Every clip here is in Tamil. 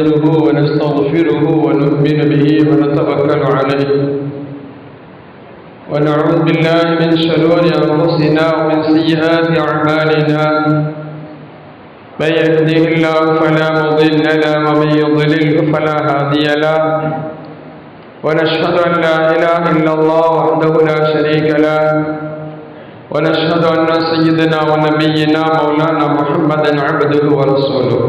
ونستعينه ونستغفره ونؤمن به ونتوكل عليه. ونعوذ بالله من شرور أنفسنا ومن سيئات أعمالنا. من يهده الله فلا مضل له ومن يضلله فلا هادي له. ونشهد أن لا إله إلا الله وحده لا شريك له. ونشهد أن سيدنا ونبينا مولانا محمدا عبده ورسوله.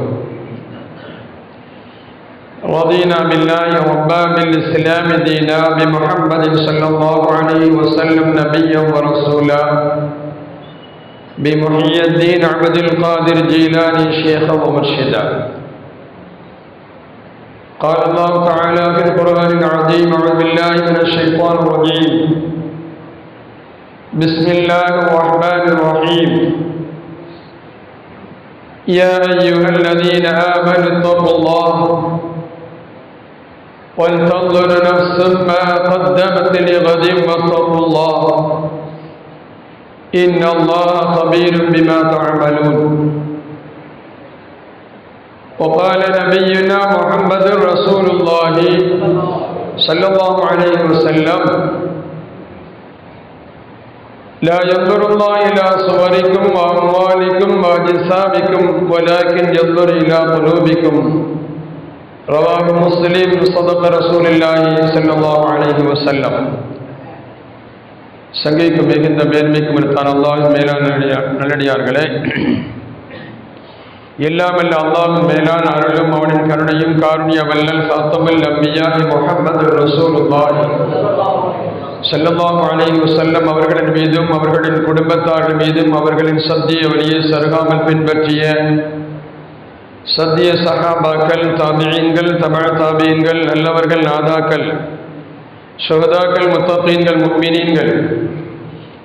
رضينا بالله ربا بالإسلام دينا بمحمد صلى الله عليه وسلم نبيا ورسولا. بمحيي الدين عبد القادر جيلاني شيخا ومرشدا قال الله تعالى في القرآن العظيم أعوذ بالله من الشيطان الرجيم. بسم الله الرحمن الرحيم. يا أيها الذين آمنوا اتقوا الله. ولتنظر نفس ما قدمت لغد واتقوا الله. إن الله خبير بما تعملون. وقال نبينا محمد رسول الله صلى الله عليه وسلم لا ينظر الله إلى صوركم وأموالكم وأجسامكم ولكن ينظر إلى قلوبكم. رواه مسلم صدق رسول الله صلى الله عليه وسلم சங்கைக்கு மிகுந்த மேன்மைக்கும் இருக்கான அல்லாஹ் மேலான நல்லடியார்- நல்லடியார்களே எல்லாமல்ல அல்லாஹ்வின் மேலான அருளும் அவனின் கருணையும் காருண்ய வல்லல் சாத்தமல் அம்பியாஹி முஹம்மது ரசூலுல்லாஹி ஸல்லல்லாஹு அலைஹி வஸல்லம் அவர்களின் மீதும் அவர்களின் குடும்பத்தார்கள் மீதும் அவர்களின் சத்திய வழியை சருகாமல் பின்பற்றிய சத்திய சஹாபாக்கள் தாபியீன்கள் தமிழ் தாபியங்கள் நல்லவர்கள் நாதாக்கள் சுகதாக்கள் முத்தகீன்கள் முக்மினீன்கள்.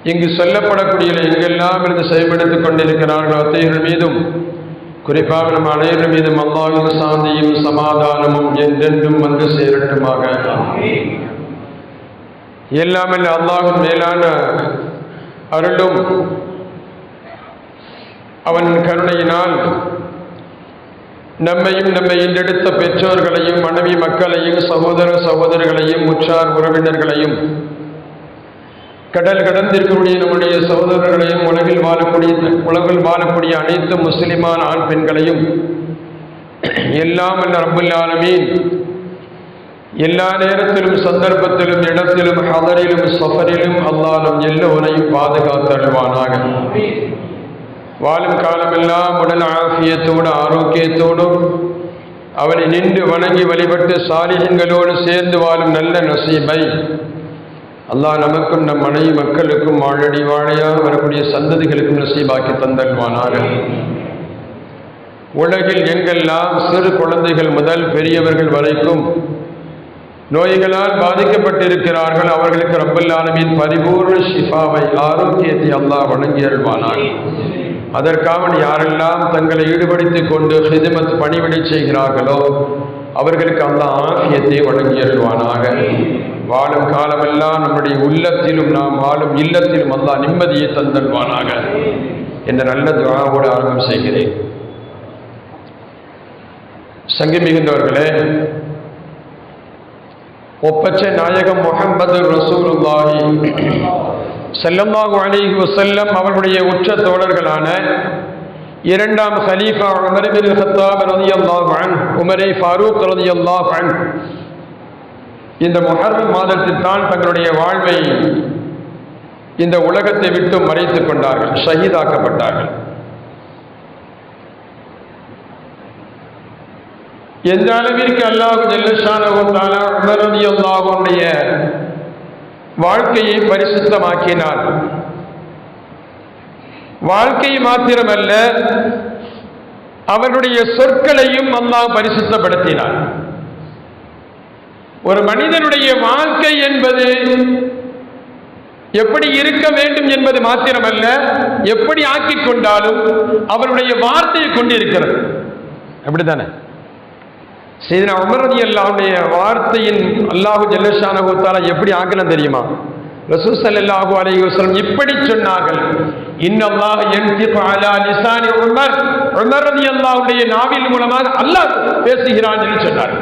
இங்கு சொல்லப்படக்கூடிய எங்கெல்லாம் இருந்து செயல்படுத்திக் கொண்டிருக்கிறார்களோ அத்தையர்கள் மீதும் குறிப்பாக நம் அனைவர்கள் மீதும் அம்மாவின் சாந்தியும் சமாதானமும் என்றென்றும் வந்து சேரட்டுமாக. எல்லாமே அல்லாஹும் மேலான அருளும் அவன் கருணையினால் நம்மையும் நம்மை ஈண்டெடுத்த பெற்றோர்களையும் மனைவி மக்களையும் சகோதர சகோதரிகளையும் உற்றார் உறவினர்களையும் கடல் கடந்திருக்கக்கூடிய நம்முடைய சகோதரர்களையும் உலகில் வாழக்கூடிய உலகில் வாழக்கூடிய அனைத்து முஸ்லிமான ஆண் பெண்களையும் எல்லாம் அல்ல ரப்புல் ஆலமீன் எல்லா நேரத்திலும் சந்தர்ப்பத்திலும் இடத்திலும் ஹதரிலும் சஃபரிலும் அல்லாலும் எல்லோரையும் பாதுகாத்தருள்வானாக வாழும் காலமெல்லாம் உடல் ஆஃபியத்தோடு ஆரோக்கியத்தோடும் அவனை நின்று வணங்கி வழிபட்டு சாலிகங்களோடு சேர்ந்து வாழும் நல்ல நசீபை அல்லாஹ் நமக்கும் நம் மனைவி மக்களுக்கும் வாழடி வாழையாக வரக்கூடிய சந்ததிகளுக்கும் நசீபாக்கி தந்தல்வானாக உலகில் எங்கெல்லாம் சிறு குழந்தைகள் முதல் பெரியவர்கள் வரைக்கும் நோய்களால் பாதிக்கப்பட்டிருக்கிறார்கள் அவர்களுக்கு ரப்பல் பரிபூர்ண ஷிஃபாவை ஆரோக்கியத்தை அல்லாஹ் வழங்கி அருள்வானாக. அதற்காக யாரெல்லாம் தங்களை ஈடுபடுத்திக் கொண்டு ஹிதுமத் பணிவிடை செய்கிறார்களோ அவர்களுக்கு அந்த ஆசியத்தை வழங்கி வாழும் காலமெல்லாம் நம்முடைய உள்ளத்திலும் நாம் வாழும் இல்லத்திலும் அல்லாஹ் நிம்மதியை தந்தல்வானாக என்ற நல்ல துவாவோடு ஆரம்பம் செய்கிறேன். சங்கி மிகுந்தவர்களே ஒப்பச்ச நாயகம் முகமது ரசூலுல்லாஹி ஸல்லல்லாஹு அலிஹி வசல்லம் அவர்களுடைய உற்ற தோழர்களான இரண்டாம் ஹலீஃபா உமர் பின் ஹத்தாப் ரதி அன்ஹு உமரை ஃபாரூக் ரதி அன்ஹு. இந்த முஹர்ரம் மாதத்தில் தான் தங்களுடைய வாழ்வை இந்த உலகத்தை விட்டு மறைத்துக் கொண்டார்கள் ஷஹீதாக்கப்பட்டார்கள். எந்த அளவிற்கு அல்லாஹ் ஜெல்லஷானவத்தால உமரதி அல்லாஹுடைய வாழ்க்கையை பரிசுத்தமாக்கினார். வாழ்க்கை மாத்திரமல்ல அவருடைய சொற்களையும் அல்லாஹ் பரிசுத்தப்படுத்தினார். ஒரு மனிதனுடைய வாழ்க்கை என்பது எப்படி இருக்க வேண்டும் என்பது மாத்திரமல்ல எப்படி ஆக்கிக் கொண்டாலும் அவருடைய வார்த்தையை கொண்டிருக்கிறது. அப்படித்தானே? செய்தின உமரதி அல்லாவுடைய வார்த்தையின் அல்லாஹு ஜல்லஷானகுத்தால எப்படி ஆக்கணும் தெரியுமா? ரசூல் ஸல்லல்லாஹு அலைஹி வஸல்லம் இப்படி சொன்னார்கள். இன்னல்லாஹ் யன்திகு அலா லிசானி உமர். உமர் ரலியல்லாஹுடைய நாவில் மூலமாக அல்லாஹ் பேசுகிறான் என்று சொன்னார்.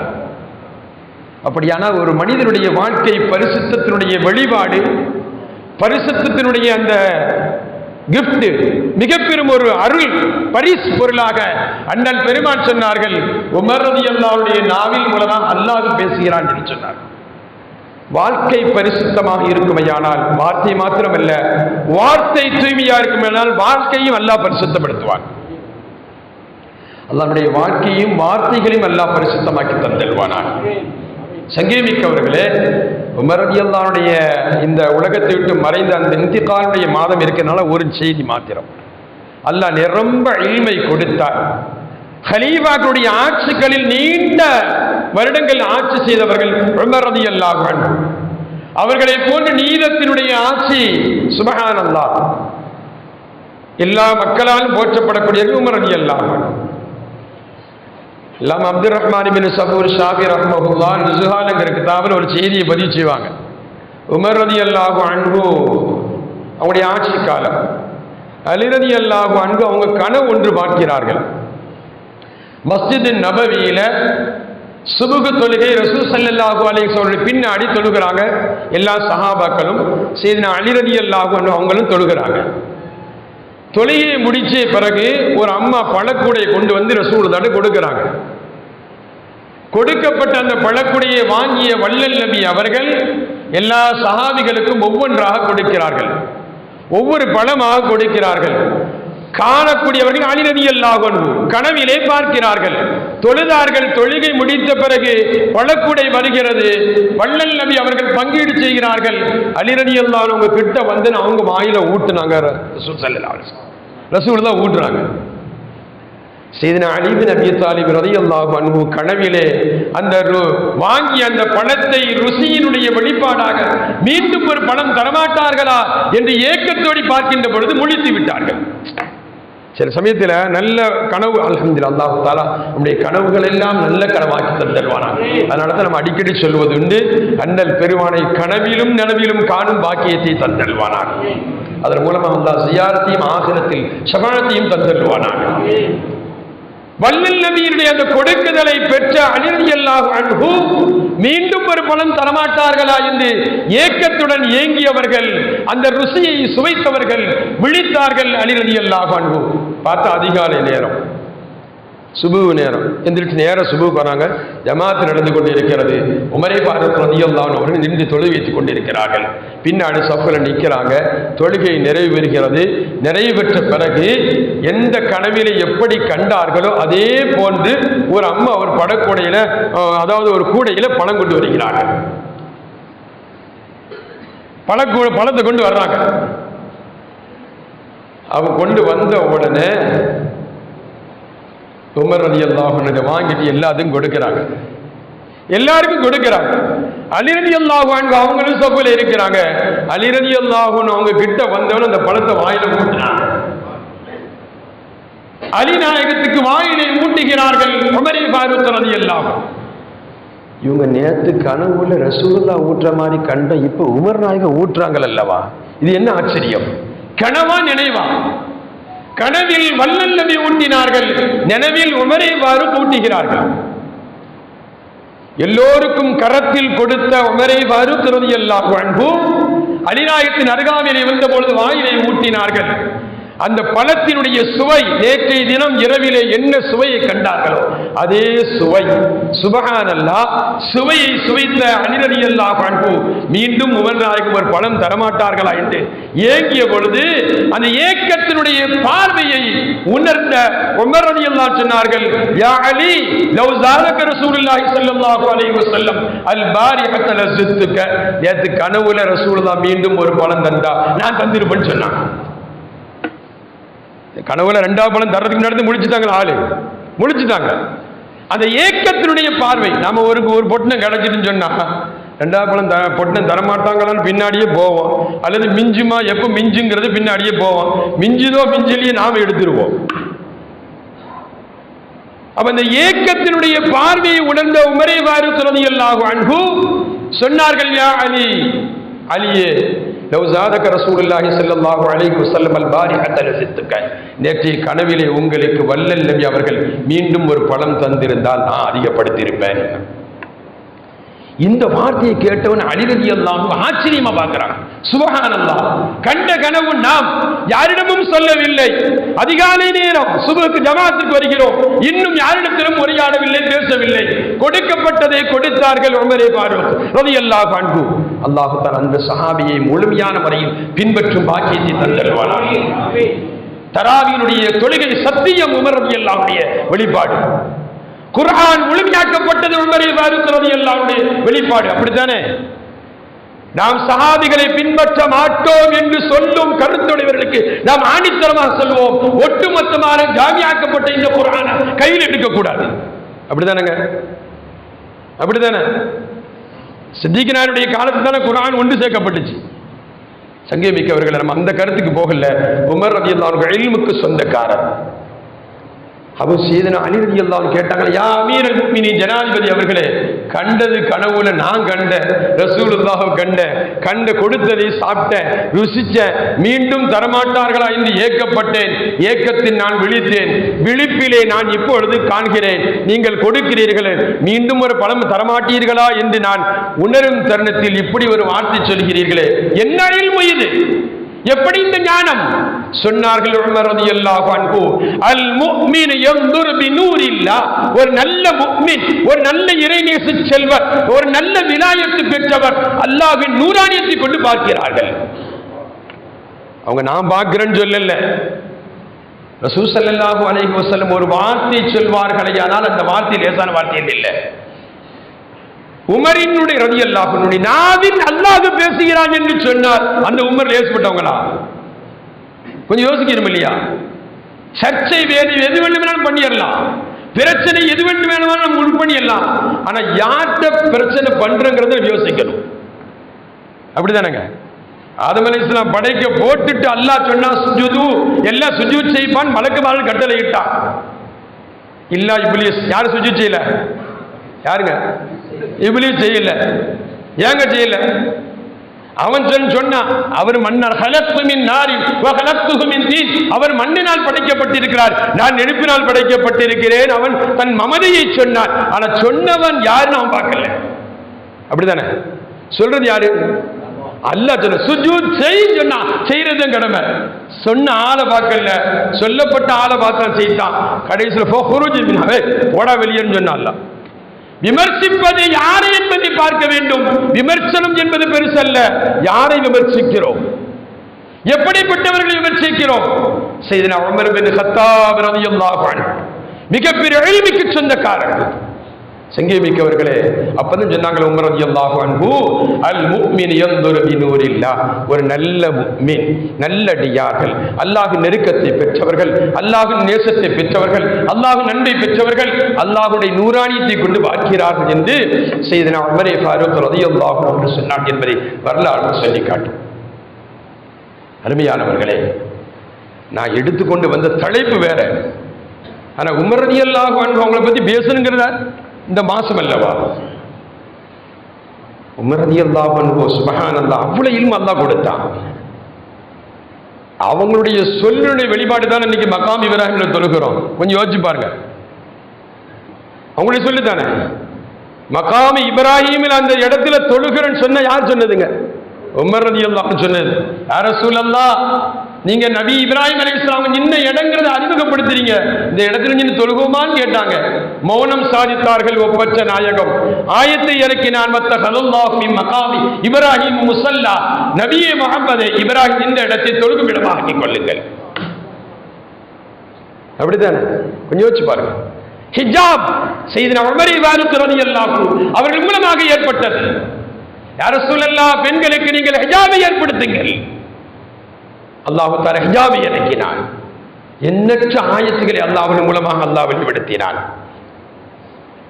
அப்படியானால் ஒரு மனிதனுடைய வாழ்க்கை பரிசுத்தத்தினுடைய வெளிப்பாடு பரிசுத்தத்தினுடைய அந்த கிஃப்ட் மிக பெரும் ஒரு அருள் பரிசு பொருளாக அண்ணன் பெருமான் சொன்னார்கள். உமர் அல்லாவுடைய நாவில் மூலமாக அல்லாஹ் பேசுகிறான் என்று சொன்னார். வாழ்க்கை பரிசுத்தமாக இருக்குமையானால் வார்த்தை மாத்திரமல்ல வார்த்தை தூய்மையா இருக்குமையானால் வாழ்க்கையும் அல்லாஹ் பரிசுத்தப்படுத்துவான். அல்லாவுடைய வாழ்க்கையும் வார்த்தைகளையும் அல்லாஹ் பரிசுத்தமாக்கி தந்தல்வானான் சங்கீமிக்கவர்களே உமரதியல்லானுடைய இந்த உலகத்தை விட்டு மறைந்த அந்த இந்திகாலுடைய மாதம் இருக்கிறனால ஒரு செய்தி மாத்திரம். அல்லாஹ் நிரம்ப இல்மை கொடுத்தார். ஹலீஃபாக்களுடைய ஆட்சிகளில் நீண்ட வருடங்கள் ஆட்சி செய்தவர்கள் உமரதி அல்லாஹன் அவர்களை போன்று நீதத்தினுடைய ஆட்சி சுபஹான் அல்லா எல்லா மக்களாலும் போற்றப்படக்கூடிய உமரதி அல்லாஹன் எல்லாம் அப்துல் ரஹ்மான் பின் சபூர் ஷாபி ரஹ்மஹுல்லா நிசுஹாலுங்கிற கிதாபில் ஒரு செய்தியை பதிவு செய்வாங்க உமர் ரதி அல்லாஹு அன்பு அவங்களுடைய ஆட்சி காலம் அலிரதி அல்லாஹு அன்பு அவங்க கனவு ஒன்று பார்க்கிறார்கள் மஸ்ஜிதின் நபவியில சுபுகு தொழுகை ரசூ சல்லாஹூ அலி வஸல்லம் பின்னாடி தொழுகிறாங்க எல்லா சஹாபாக்களும் செய்தின அலிரதி அல்லாஹு அன்பு அவங்களும் தொழுகிறாங்க தொழுகையை முடிச்ச பிறகு ஒரு அம்மா பழக்கூடையை கொண்டு வந்து ரசூலுதாட்டு கொடுக்கிறாங்க. கொடுக்கப்பட்ட அந்த பழக்குடையை வாங்கிய வள்ளல் நபி அவர்கள் எல்லா சஹாபிகளுக்கும் ஒவ்வொன்றாக கொடுக்கிறார்கள். ஒவ்வொரு பழமாக கொடுக்கிறார்கள். காணக்கூடியவர்கள் அழிநதி அல்லாஹன் கனவிலே பார்க்கிறார்கள். தொழுதார்கள் தொழுகை முடித்த பிறகு பழக்குடை வருகிறது. வள்ளல் நபி அவர்கள் பங்கீடு செய்கிறார்கள். அலிரடி அல்லாஹ் உங்க கிட்ட வந்து அவங்க வாயில ஊட்டுனாங்க. ரசூல் தான் ஊட்டுறாங்க. செய்தின அலிபின் அபி தாலிப் ரதியல்லாஹு அன்ஹு கனவிலே அந்த வாங்கிய அந்த பணத்தை ருசியினுடைய வெளிப்பாடாக மீண்டும் ஒரு பணம் தரமாட்டார்களா என்று ஏக்கத்தோடி பார்க்கின்ற பொழுது முழித்து விட்டார்கள். சில சமயத்தில் நல்ல கனவு அலமதுல அல்லாஹு தாலா நம்முடைய கனவுகள் எல்லாம் நல்ல கனவாக்கி தந்தருவானாங்க அதனால தான் நம்ம அடிக்கடி சொல்வது உண்டு அண்ணல் பெருமானை கனவிலும் நனவிலும் காணும் பாக்கியத்தை தந்தல்வானாக அதன் மூலமாக அல்லாஹ் சியாரத்தையும் ஆசனத்தில் சபானத்தையும் தந்தல்வானாக வல்லல் நபியினுடைய அந்த கொடுக்குதலை பெற்ற அலிரதி எல்லாம் அன்பு மீண்டும் ஒரு பலன் தரமாட்டார்களா என்று ஏக்கத்துடன் ஏங்கியவர்கள் அந்த ருசியை சுவைத்தவர்கள் விழித்தார்கள் அலிரதி எல்லாம் அன்பு பார்த்தா அதிகாலை நேரம். சுபு நேரம். எந்திரிச்சு நேரம் சுபு வராங்க ஜமாத்து நடந்து கொண்டு இருக்கிறது உமரை பாரத் ரதியல்லான் அவர்கள் நின்று தொழுகை வைத்துக் கொண்டிருக்கிறார்கள். பின்னாடி சப்பில் நிற்கிறாங்க தொழுகை நிறைவு பெறுகிறது. நிறைவு பெற்ற பிறகு எந்த கனவில எப்படி கண்டார்களோ அதே போன்று ஒரு அம்மா ஒரு படக்கூடையில அதாவது ஒரு கூடையில பணம் கொண்டு வருகிறார்கள். பழக்கூ பழத்தை கொண்டு வர்றாங்க. அவங்க கொண்டு வந்த உடனே உமர் அலி அல்லாஹ் வாங்கிட்டு எல்லாத்துக்கும் கொடுக்கிறாங்க. எல்லாருக்கும் கொடுக்கிறாங்க. அலிரதி அல்லாஹான் அவங்களும் சபையில் இருக்கிறாங்க. அலிரதி அல்லாஹூன் அவங்க கிட்ட வந்தவன் அந்த பழத்தை வாயில ஊட்டினாங்க அலிநாயகத்துக்கு வாயிலை ஊட்டுகிறார்கள் உமரில் பாரூத் ரதி அல்லாஹ் இவங்க நேத்து கனவுல ரசூல்லா ஊட்டுற மாதிரி கண்ட இப்ப உமர் நாயகம் ஊட்டுறாங்கள் அல்லவா? இது என்ன ஆச்சரியம்? கனவா நினைவா? கனவில் வல்லல்லவி ஊட்டினார்கள். நனவில் உமரை வாறு கூட்டுகிறார்கள் எல்லோருக்கும் கரத்தில் கொடுத்த உமரை வாறு திருதி எல்லாம் அன்பு அலிநாயகத்தின் அருகாமையில் இருந்த பொழுது வாயிலை ஊட்டினார்கள். அந்த பழத்தினுடைய சுவை நேற்றைய தினம் இரவிலே என்ன சுவையை கண்டார்களோ அதே சுவை. சுபகானல்லா சுவையை சுவைத்த அலிரதி பண்பு மீண்டும் உமர் நாயகம் ஒரு பழம் தரமாட்டார்களா என்று ஏங்கிய பொழுது அந்த ஏக்கத்தினுடைய பார்வையை உணர்ந்த உமர் சொன்னார்கள் யா அலி லவ் ஜாலக ரசூலுல்லாஹி ஸல்லல்லாஹு அலைஹி வஸல்லம் அல் பாரிஹத லஸத்துக நேத்து கனவுல ரசூலுல்லாஹ் மீண்டும் ஒரு பழம் தந்தா. நான் தந்திருப்பேன்னு சொன்னான் கனவுல ரெண்டாவது பலன் தர்றதுக்கு நடந்து முடிச்சுட்டாங்க ஆளு. முடிச்சுட்டாங்க அந்த ஏக்கத்தினுடைய பார்வை நாம ஒரு ஒரு பொட்டினம் கிடைச்சிட்டுன்னு சொன்னா ரெண்டாவது பழம் த பொட்டினம் தரமாட்டாங்களான்னு பின்னாடியே போவோம். அல்லது மிஞ்சுமா எப்போ மிஞ்சுங்கிறது பின்னாடியே போவோம். மிஞ்சுதோ மிஞ்சிலேயே நாம எடுத்துருவோம். அப்ப அந்த ஏக்கத்தினுடைய பார்வையை உணர்ந்த உமரே வாரு துறதியல்லாக அன்பு சொன்னார்கள் யா அலி அலியே லவ் ஜாதக ரசூலுல்லாஹி ஸல்லல்லாஹு அலைஹி வஸல்லம் அல் பாரிஹத்த லசித்துக்க நேற்றைய கனவிலே உங்களுக்கு வல்லல் நபி அவர்கள் மீண்டும் ஒரு பழம் தந்திருந்தால் நான் அதிகப்படுத்தியிருப்பேன். இந்த வார்த்தையை கேட்டவன் அழிரதி எல்லாம் ஆச்சரியமா பார்க்கிறான். சுபகானல்லா கண்ட கனவு நாம் யாரிடமும் சொல்லவில்லை. அதிகாலை நேரம் சுபக்கு ஜமாத்துக்கு வருகிறோம். இன்னும் யாரிடத்திலும் உரையாடவில்லை பேசவில்லை. கொடுக்கப்பட்டதை கொடுத்தார்கள் உமரே பாருவத் ரவி அல்லாஹ் அன்பு அல்லாஹு தான் அந்த சஹாபியை முழுமையான முறையில் பின்பற்றும் பாக்கியத்தை தந்தருவானார் தராவியினுடைய தொழுகை சத்தியம் உமர் ரதி அல்லாஹ்வுடைய வெளிப்பாடு குரான் முழுமையாக்கப்பட்டது உமரை வருகிறது எல்லாருடைய வெளிப்பாடு. அப்படித்தானே? நாம் சஹாபிகளை பின்பற்ற மாட்டோம் என்று சொல்லும் கருத்துடையவர்களுக்கு நாம் ஆணித்தரமாக சொல்வோம் ஒட்டுமொத்தமான ஜாமியாக்கப்பட்ட இந்த குரான கையில் எடுக்க கூடாது அப்படிதானங்க அப்படிதானே சித்திகனாருடைய காலத்து தானே குர்ஆன் ஒன்று சேர்க்கப்பட்டுச்சு. சங்கமிக்கவர்கள் நம்ம அந்த கருத்துக்கு போகல. உமர் ரதி அல்லாஹ் இல்முக்கு சொந்தக்காரர். அபு சீதன அலிரதி எல்லாம் கேட்டாங்க யா அமீர் முக்மினி ஜனாதிபதி அவர்களே கண்டது கனவுல நான் கண்ட ரசூலுல்லாஹ் கண்ட கண்ட கொடுத்ததை சாப்பிட்டேன் ருசிச்ச மீண்டும் தரமாட்டார்களா என்று ஏக்கப்பட்டேன் ஏக்கத்தில் நான் விழித்தேன் விழிப்பிலே நான் இப்பொழுது காண்கிறேன் நீங்கள் கொடுக்கிறீர்களே மீண்டும் ஒரு பழம் தரமாட்டீர்களா என்று நான் உணரும் தருணத்தில் இப்படி ஒரு வார்த்தை சொல்கிறீர்களே என்ன இல்மு இது எப்படி இந்த ஞானம்? சொன்னார்கள் உமர் ரலியல்லாஹு அன்ஹு அல் முஃமின் யன்துர் பினூரில்லா ஒரு நல்ல முஃமின் ஒரு நல்ல இறைநேச செல்வர் ஒரு நல்ல விலாயத்து பெற்றவர் அல்லாஹ்வின் நூறானியத்தை கொண்டு பார்க்கிறார்கள். அவங்க நான் பார்க்கிறேன்னு சொல்லல. ரசூல் ஸல்லல்லாஹு அலைஹி வஸல்லம் ஒரு வார்த்தை சொல்வார்களே ஆனால் அந்த வார்த்தை லேசான வார்த்தை இல்லை. உமரினுடைய ரதி அல்லாஹனுடைய நாவின் அல்லாஹ் பேசுகிறான் என்று சொன்னார். அந்த உமர் லேசுப்பட்டவங்களா கொஞ்சம் யோசிக்கணும் இல்லையா? சர்ச்சை வேறு எது வேண்டுமானாலும் பண்ணிடலாம். பிரச்சனை எது வேண்டும் வேணுமானாலும் முன் பண்ணிடலாம். ஆனா யார்கிட்ட பிரச்சனை பண்றங்கிறத யோசிக்கணும். அப்படிதானங்க? ஆதம் அலி இஸ்லாம் படைக்க போட்டுட்டு அல்லாஹ் சொன்னா சுஜுது எல்லாம் சுஜூத் செய்ப்பான் மலக்குமார்கள் கட்டளை இட்டான் இல்லா இப்லீஸ் யார் சுஜூத் செய்யல? யாருங்க? இப்லீஸ் செய்யல. ஏங்க செய்யல? அவன் சொன்ன சொன்னான் அவர் மன்னர் ஹலத்துமின் நாரில் ஹலத்துகுமின் தீ அவர் மண்ணினால் படைக்கப்பட்டிருக்கிறார். நான் நெருப்பினால் படைக்கப்பட்டிருக்கிறேன். அவன் தன் மமதையை சொன்னான். ஆனா சொன்னவன் யாருன்னு அவன் பார்க்கல. அப்படிதானே சொல்றது யாரு? அல்ல சொல்ல சுஜூத் செய் சொன்னா செய்யறதும் கடமை. சொன்ன ஆளை பார்க்கல. சொல்லப்பட்ட ஆளை பார்த்தான் செய்தான் கடைசியில் ஃபஹ்ருஜ் மின்ஹா. ஏய், வெளியேன்னு சொன்னான் விமர்சிப்பது யாரை என்பதை பார்க்க வேண்டும். விமர்சனம் என்பது பெருசல்ல. யாரை விமர்சிக்கிறோம்? எப்படிப்பட்டவர்களை விமர்சிக்கிறோம்? செய்தனா உமர் பின் ஹத்தாப் ரலியல்லாஹு அன்ஹு. மிகப்பெரிய எளிமைக்கு சொந்தக்காரர்கள். சங்கேமிக்கவர்களே அப்பதான் சொன்னாங்க உமர் ரலியல்லாஹு அன்பு அல் முஃமின் யன்துரு பினூரில்லாஹ் ஒரு நல்ல முஃமின் நல்லடியார்கள் அல்லாஹ்வின் நெருக்கத்தை பெற்றவர்கள் அல்லாஹ்வின் நேசத்தை பெற்றவர்கள் அல்லாஹ்வின் நன்மை பெற்றவர்கள் அல்லாஹுடைய நூறானியத்தை கொண்டு பார்க்கிறார்கள் என்று செய்தனா உமரே ஃபாரூக் ரலியல்லாஹு என்று சொன்னார் என்பதை வரலாறு சொல்லி காட்டும் அருமையானவர்களே நான் எடுத்துக்கொண்டு வந்த தலைப்பு வேற. ஆனால் உமர் ரலியல்லாஹு அன்ஹு பற்றி பத்தி பேசணுங்கிறதா? இந்த மாசம் அல்லவா? உமர் ரலியல்லாஹு சுபகான் அல்லா அவ்வளவு இல்மு அல்லா கொடுத்தான். அவங்களுடைய சொல்லுடைய வெளிப்பாடு தான் இன்னைக்கு மகாம் இப்ராஹிம்ல தொழுகிறோம். கொஞ்சம் யோசிச்சு பாருங்க. அவங்களுடைய சொல்லு தானே மகாமி இப்ராஹிமில் அந்த இடத்துல தொழுகிறேன்னு சொன்ன யார் சொன்னதுங்க? உமர் ரதி சொன்னது. யார சூழல்லா நீங்க நபி இப்ராஹிம் அலி இஸ்லாம் இந்த இடங்கிறத அறிமுகப்படுத்துறீங்க. இந்த இடத்துல நின்று தொழுகுமான்னு கேட்டாங்க. மௌனம் சாதித்தார்கள் ஒப்பற்ற நாயகம். ஆயத்தை இறக்கி நான் மத்த கலுல்லாஹுமி மகாமி. இப்ராஹிம் முசல்லா. நபியே முகமது இப்ராஹிம் இந்த இடத்தை தொழுகும் இடமாக கொள்ளுங்கள். அப்படித்தானே? கொஞ்சம் யோசிச்சு பாருங்க. ஹிஜாப் செய்த உமரை வாருக்கு எல்லாம் அவர்கள் மூலமாக ஏற்பட்டது. யார சூழல்லா பெண்களுக்கு நீங்கள் ஹிஜாபை ஏற்படுத்துங்கள். அல்லாஹு தார ஹிஜாபை இறக்கினான். எண்ணற்ற ஆயத்துக்களை அல்லாவின் மூலமாக அல்லாஹ் வெளிப்படுத்தினான்.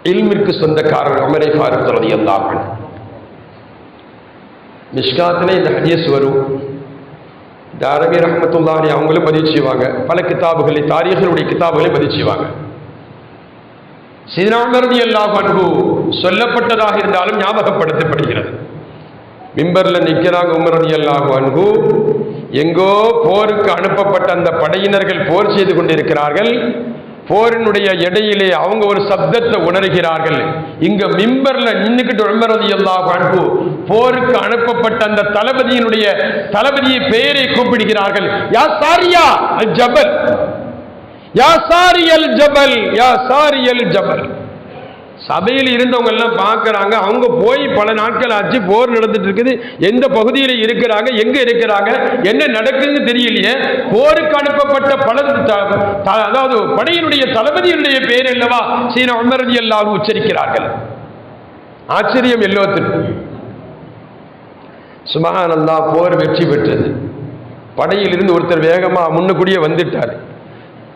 இல்மிற்கு சொந்தக்காரர் அமரை ஃபாரூக் ரலியல்லாஹு அன்ஹு. மிஷ்காத்தில் இந்த ஹதீஸ் வரும். தாரவி ரஹமத்துல்லாரி அவங்களும் பதிவு செய்வாங்க. பல கிதாபுகளை தாரீகளுடைய கிதாபுகளை பதிவு செய்வாங்க. சீனாமரதி அல்லாஹ் அன்பு சொல்லப்பட்டதாக இருந்தாலும் ஞாபகப்படுத்தப்படுகிறது. மிம்பர்ல நிற்கிறாங்க உமரதி அல்லாஹ் அன்பு எங்கோ போருக்கு அனுப்பப்பட்ட அந்த படையினர்கள் போர் செய்து கொண்டிருக்கிறார்கள். போரினுடைய இடையிலே அவங்க ஒரு சப்தத்தை உணர்கிறார்கள். இங்க மிம்பர்ல நின்றுக்கிட்டு உமரதி எல்லாம் அன்பு போருக்கு அனுப்பப்பட்ட அந்த தளபதியினுடைய தளபதியை பெயரை கூப்பிடுகிறார்கள். யா சாரியா அல் ஜபல் யா சாரியல் ஜபல் யா சாரியல் ஜபல் சபையில் இருந்தவங்க எல்லாம் பார்க்குறாங்க. அவங்க போய் பல நாட்கள் ஆச்சு போர் நடந்துட்டு இருக்குது. எந்த பகுதியில் இருக்கிறாங்க எங்க இருக்கிறாங்க என்ன நடக்குதுன்னு தெரியலையே. போருக்கு அனுப்பப்பட்ட பல த- த- அதாவது படையினுடைய தளபதியினுடைய பெயர் அல்லவா சீன உமரதி எல்லாரும் உச்சரிக்கிறார்கள். ஆச்சரியம் எல்லோத்திற்கும் சுமகானந்தா போர் வெற்றி பெற்றது. படையிலிருந்து ஒருத்தர் வேகமாக முன்னுக்குடியே வந்துட்டார்.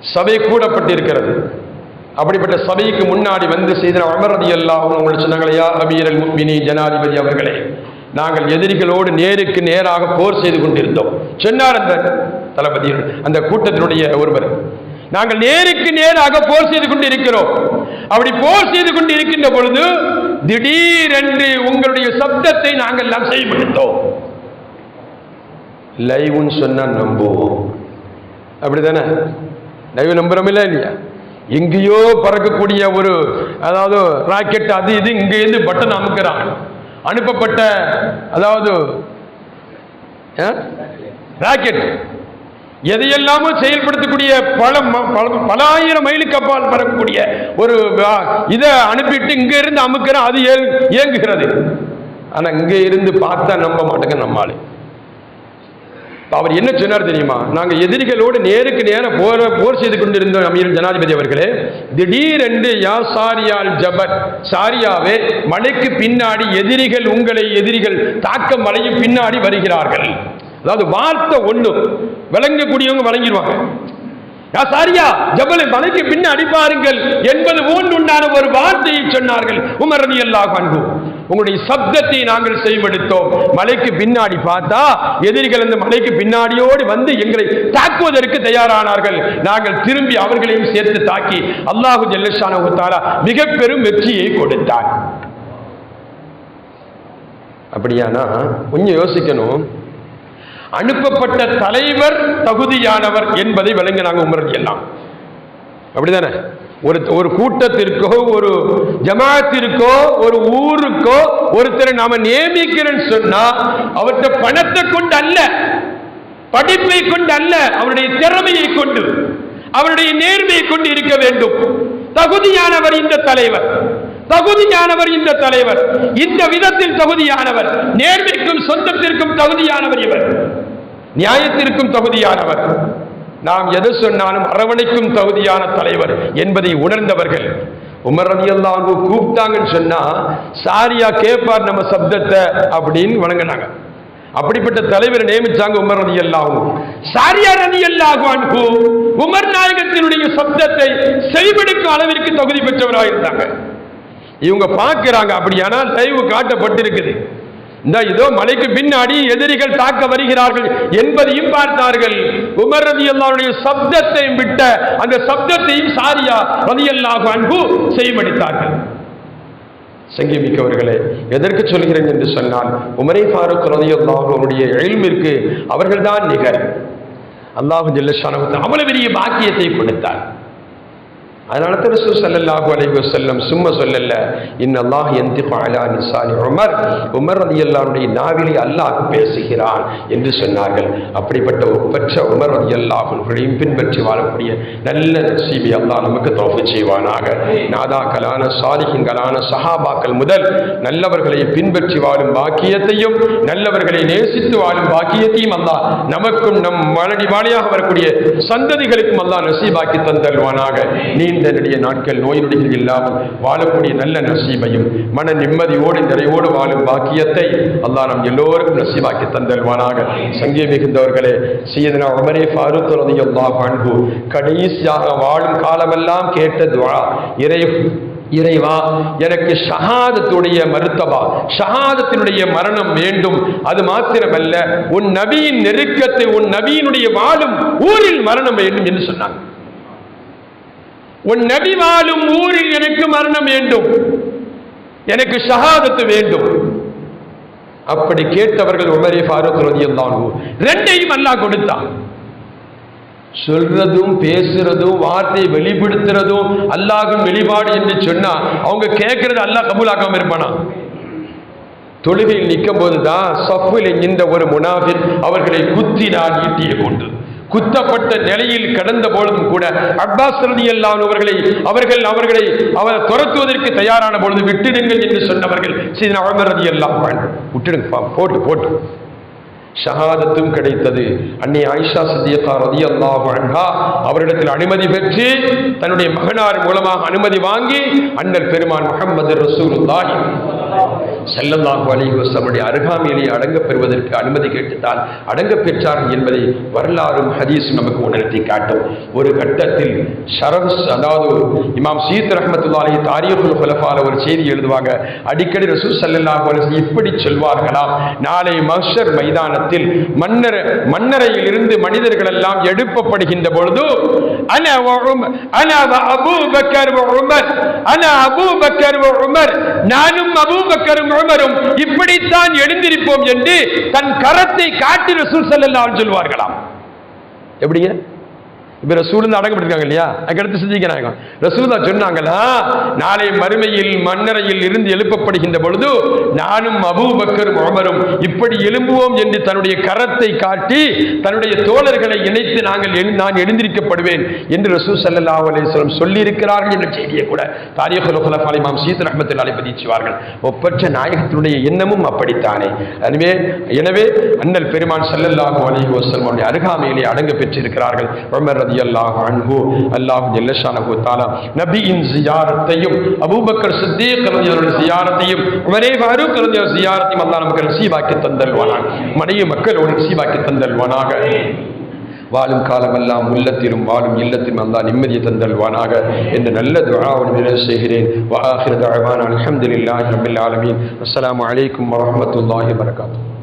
சபை கூடப்பட்டிருக்கிறது. அப்படிப்பட்ட சபைக்கு முன்னாடி வந்து செய்த அமரதி எல்லாம் உங்களுக்கு சொன்னாங்களையா அமீரல் முக்மினி ஜனாதிபதி அவர்களே நாங்கள் எதிரிகளோடு நேருக்கு நேராக போர் செய்து கொண்டிருந்தோம். சொன்னார் அந்த தளபதி அந்த கூட்டத்தினுடைய ஒருவர். நாங்கள் நேருக்கு நேராக போர் செய்து கொண்டு இருக்கிறோம் அப்படி போர் செய்து கொண்டு இருக்கின்ற பொழுது திடீரென்று உங்களுடைய சப்தத்தை நாங்கள் எல்லாம் லைவுன்னு லைவ்னு சொன்னா நம்புவோம். அப்படிதானே? லைவ் நம்புறோமில்ல இல்லையா? எங்கேயோ பறக்கக்கூடிய ஒரு அதாவது ராக்கெட் அது இது இங்கேருந்து பட்டன் அமுக்கிறான். அனுப்பப்பட்ட அதாவது ராக்கெட். எதையெல்லாமோ செயல்படுத்தக்கூடிய பல ம- பல பல ஆயிரம் மைலுக்கு அப்பால் பறக்கக்கூடிய ஒரு இதை அனுப்பிட்டு இங்க இருந்து அமுக்கிறோம் அது ஏங்குகிறது இயங்குகிறது. ஆனா இங்க இருந்து பார்த்தா நம்ப மாட்டேங்க நம்மாளு அவர் என்ன சொன்னார் தெரியுமா? நாங்க எதிரிகளோடு நேருக்கு நேர போர போர் செய்து கொண்டிருந்த அமீர் ஜனாதிபதி அவர்களே. திடீரென்று யா சாரியால் ஜபர் சாரியாவே மலைக்கு பின்னாடி எதிரிகள் உங்களை எதிரிகள் தாக்க மலையும் பின்னாடி வருகிறார்கள். அதாவது வார்த்தை ஒன்று விளங்கக்கூடியவங்க வழங்கிடுவாங்க யா சாரியா ஜபலை மலைக்கு பின்ன அடிப்பாருங்கள் என்பது போன்றுண்டான ஒரு வார்த்தையை சொன்னார்கள். உமரணி ரதி அல்லாஹ் அன்பு உங்களுடைய சப்தத்தை நாங்கள் செய்வெடுத்தோம் மலைக்கு பின்னாடி பார்த்தா எதிரிகள் அந்த மலைக்கு பின்னாடியோடு வந்து எங்களை தாக்குவதற்கு தயாரானார்கள். நாங்கள் திரும்பி அவர்களையும் சேர்த்து தாக்கி அல்லாஹு ஜல்லஷான மிக பெரும் வெற்றியை கொடுத்தார். அப்படியானா கொஞ்சம் யோசிக்கணும். அனுப்பப்பட்ட தலைவர் தகுதியானவர் என்பதை விளங்கினாங்க உமரதி எல்லாம் அப்படிதானே? ஒரு ஒரு கூட்டத்திற்கோ ஒரு ஜமாத்திற்கோ ஒரு ஊருக்கோ ஒருத்தரை நாம நியமிக்கிறேன்னு சொன்னா அவர்கிட்ட பணத்தை கொண்டு அல்ல படிப்பை கொண்டு அல்ல அவருடைய திறமையை கொண்டு அவருடைய நேர்மையை கொண்டு இருக்க வேண்டும். தகுதியானவர் இந்த தலைவர். தகுதியானவர் இந்த தலைவர். இந்த விதத்தில் தகுதியானவர். நேர்மைக்கும் சொந்தத்திற்கும் தகுதியானவர் இவர். நியாயத்திற்கும் தகுதியானவர். நாம் எது சொன்னாலும் அரவணைக்கும் தகுதியான தலைவர் என்பதை உணர்ந்தவர்கள். உமர் ரதியல்லாஹு கூப்பிட்டாங்கன்னு சொன்னா சாரியா கேட்பார் நம்ம சப்தத்தை அப்படின்னு வணங்கினாங்க. அப்படிப்பட்ட தலைவர் நியமிச்சாங்க உமர் ரதி அல்லாஹு சாரியா ரதி அல்லாஹு உமர் நாயகத்தினுடைய சப்தத்தை செய்படிக்கும் அளவிற்கு தகுதி பெற்றவராக இருந்தாங்க. இவங்க பார்க்கிறாங்க அப்படியானா லைவ் காட்டப்பட்டிருக்குது. இந்த இதோ மலைக்கு பின்னாடி எதிரிகள் தாக்க வருகிறார்கள் என்பதையும் பார்த்தார்கள். உமர் ரதி அல்லாவுடைய சப்தத்தையும் விட்ட அந்த சப்தத்தையும் சாரியா ரதி அல்லாஹு அன்பு செய்மடித்தார்கள். சங்கீமிக்கவர்களே எதற்கு சொல்கிறேன் என்று சொன்னால் உமரை ஃபாரூக் ரதியல்லாஹு அவருடைய எழில்மிற்கு அவர்கள்தான் நிகர். அல்லாஹு ஜல்லஷானவத்து அவ்வளவு பெரிய பாக்கியத்தை கொடுத்தார். அதனால தான் ரசூ சல்லாஹூ அலி வசல்லம் சும்மா சொல்லல இன்னல்லாஹ் எந்த அலா நிசாலி உமர். உமர் ரலியல்லாஹுடைய நாவிலே அல்லாஹ் பேசுகிறான் என்று சொன்னார்கள். அப்படிப்பட்ட ஒப்பற்ற உமர் அல்லாஹுகளையும் பின்பற்றி வாழக்கூடிய நல்ல நசீபி அல்லாஹ் நமக்கு தோஃபு செய்வானாக. நாதாக்களான சாலிஹின்களான சஹாபாக்கள் முதல் நல்லவர்களை பின்பற்றி வாழும் பாக்கியத்தையும் நல்லவர்களை நேசித்து வாழும் பாக்கியத்தையும் அல்லாஹ் நமக்கும் நம் மலடி வாணியாக வரக்கூடிய சந்ததிகளுக்கும் அல்லாஹ் நசீபாக்கி தந்தல்வானாக நீண்ட நெடிய நாட்கள் நோய் நொடிகள் இல்லாமல் வாழக்கூடிய நல்ல நசீபையும் மன நிம்மதியோடு நிறைவோடு வாழும் பாக்கியத்தை அல்லா நம் எல்லோருக்கும் நசீபாக்கி தந்தல்வானாக சங்கே மிகுந்தவர்களே சீதனா உமரே ஃபாரூக் ரலியல்லாஹு பண்பு கடைசியாக வாழும் காலமெல்லாம் கேட்ட துஆ இறை இறைவா எனக்கு ஷஹாதத்துடைய மருத்தவா ஷஹாதத்தினுடைய மரணம் வேண்டும். அது மாத்திரமல்ல உன் நபியின் நெருக்கத்தை உன் நபியினுடைய வாழும் ஊரில் மரணம் வேண்டும் என்று சொன்னாங்க. உன் நபி வாழும் ஊரில் எனக்கு மரணம் வேண்டும். எனக்கு ஷஹாதத்து வேண்டும். அப்படி கேட்டவர்கள் உமரே ஃபாரூக் ரலியல்லாஹு ரெண்டையும் அல்லாஹ் கொடுத்தான். சொல்றதும் பேசுறதும் வார்த்தை வெளிப்படுத்துறதும் அல்லாஹும் வெளிப்பாடு என்று சொன்னா அவங்க கேட்கறது அல்லாஹ் கபூலாக்காம இருப்பானா? தொழுகையில் நிற்கும் போதுதான் சஃபில் என்கின்ற ஒரு முனாஃபின் அவர்களை குத்தினான் ஈட்டிய கொண்டு. குத்தப்பட்ட நிலையில் கடந்த பொழுதும் கூட அப்பாஸ் ரலியல்லாஹு அவர்களை அவர்கள் அவர்களை அவர் துரத்துவதற்கு தயாரான பொழுது விட்டுடுங்கள் என்று சொன்னவர்கள் சீன உமர் ரதி எல்லாம் விட்டுடுங்க போட்டு போட்டு. ஷஹாதத்தும் கிடைத்தது. அன்னை ஆயிஷா சத்தியத்தா ரதி அல்லாஹ் அன்ஹா அவரிடத்தில் அனுமதி பெற்று தன்னுடைய மகனார் மூலமாக அனுமதி வாங்கி அண்ணல் பெருமான் முகமது ரசூலுல்லாஹி செல்லல்லாஹு அலைஹி அருகாமையிலே அடங்கப் பெறுவதற்கு அனுமதி கேட்டுத்தான் அடங்கப் பெற்றார் என்பதை வரலாறும் ஹதீஸ் நமக்கு உணர்த்தி காட்டும். ஒரு கட்டத்தில் ஷரம்ஸ் அதாவது இமாம் சீத் ரஹமத்துல்லாலி தாரியகுல் ஹலஃபால ஒரு செய்தி எழுதுவாங்க. அடிக்கடி ரசூ ஸல்லல்லாஹு அலைஹி இப்படி சொல்வார்களாம் நாளை மஷர் மைதானத்தில் மன்னர் மன்னரையில் இருந்து மனிதர்கள் எல்லாம் எழுப்பப்படுகின்ற பொழுது அன அபூ பக்கர் உமர் அன அபூ பக்கர் உமர் நானும் அபூ அபூபக்கரும் உமரும் இப்படித்தான் எழுந்திருப்போம் என்று தன் கரத்தை காட்டி ரசூல் செல்லலாம் சொல்வார்களாம். எப்படிங்க? இப்ப ரசூல் அடங்கப்பட்டிருக்காங்க இல்லையா? அதுக்கடுத்து சிந்திக்கிறாங்க. ரசூலா சொன்னாங்களா நாளை மறுமையில் மன்னரையில் இருந்து எழுப்பப்படுகின்ற பொழுது நானும் அபூபக்கரும் உமரும் இப்படி எழும்புவோம் என்று தன்னுடைய கரத்தை காட்டி தன்னுடைய தோழர்களை இணைத்து நாங்கள் எழு- நான் எழுந்திருக்கப்படுவேன் என்று ரசூ சல்லா அலைஹி சொல்லியிருக்கிறார்கள் சொல்லி இருக்கிறார்கள் என்ற செய்தியை கூட தாரியகுல் ஹுலஃபா இமாம் சீத் ரஹ்மத்துல்லாஹி அலைஹி பதிச்சுவார்கள் ஒப்பற்ற நாயகத்தினுடைய எண்ணமும் அப்படித்தானே. எனவே எனவே அண்ணல் பெருமான் சல்லல்லாஹு அலைஹி வஸல்லம் அவருடைய அருகாமையிலே அடங்க பெற்றிருக்கிறார்கள். உமர் ரலியல்லாஹு அன்ஹு அல்லாஹ் ஜல்லஷானஹு தஆலா நபியின் ஜியாரத்தையும் அபூபக்கர் சித்தீக் ரலியல்லாஹு ஜியாரத்தையும் உமரே ஃபாரூக் ரலியல்லாஹு ஜியாரத்தையும் அல்லாஹ் நமக்கு நசீபாக்கி தந்தல்வானாக மனைவி மக்களோடு நசீபாக்கி தந்தல்வானாக வாழும் காலமெல்லாம் உள்ளத்திலும் வாழும் இல்லத்திலும் அல்லாஹ் நிம்மதியை தந்தல்வானாக என்று நல்ல துஆவோடு நிறைவு செய்கிறேன் வஆஹிரு தஅவானா அல்ஹம்துலில்லாஹி ரப்பில் ஆலமீன் அஸ்ஸலாமு அலைக்கும் வரஹ்மத்துல்லாஹி வபரகாத்துஹு